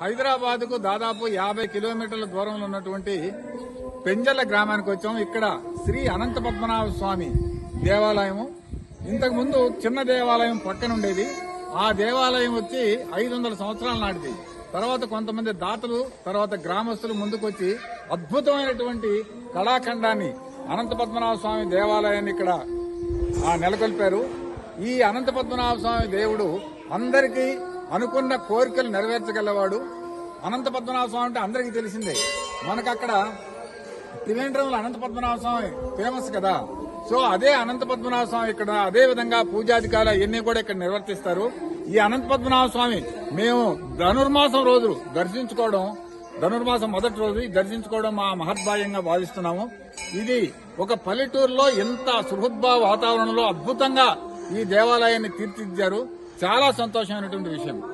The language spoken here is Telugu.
హైదరాబాద్కు దాదాపు యాభై కిలోమీటర్ల దూరంలో ఉన్నటువంటి పెంజల గ్రామానికి వచ్చాం. ఇక్కడ శ్రీ అనంత పద్మనాభ స్వామి దేవాలయము. ఇంతకు ముందు చిన్న దేవాలయం పక్కన ఉండేది. ఆ దేవాలయం వచ్చి ఐదు వందల సంవత్సరాల నాటిది. తర్వాత కొంతమంది దాతలు తర్వాత గ్రామస్తులు ముందుకొచ్చి అద్భుతమైనటువంటి కళాఖండాన్ని అనంత పద్మనాభ స్వామి దేవాలయాన్ని ఇక్కడ ఆ నెలకొల్పారు. ఈ అనంత పద్మనాభ స్వామి దేవుడు అందరికీ అనుకున్న కోరికలు నెరవేర్చగలవాడు? అనంత పద్మనాభ స్వామి అంటే అందరికీ తెలిసిందే. మనకు అక్కడ త్రివేంద్రంలో అనంత పద్మనాభ స్వామి ఫేమస్ కదా. సో అదే అనంత పద్మనాభ స్వామి ఇక్కడ అదే విధంగా పూజాధికారులు అవన్నీ కూడా ఇక్కడ నిర్వర్తిస్తారు. ఈ అనంత పద్మనాభ స్వామి మేము ధనుర్మాసం రోజు దర్శించుకోవడం ధనుర్మాసం మొదటి రోజు దర్శించుకోవడం మా మహద్భాగ్యంగా భావిస్తున్నాము. ఇది ఒక పల్లెటూరులో ఎంత సుహృద్భావ వాతావరణంలో అద్భుతంగా ఈ దేవాలయాన్ని తీర్చిదిద్దారు. చాలా సంతోషమైనటువంటి విషయం.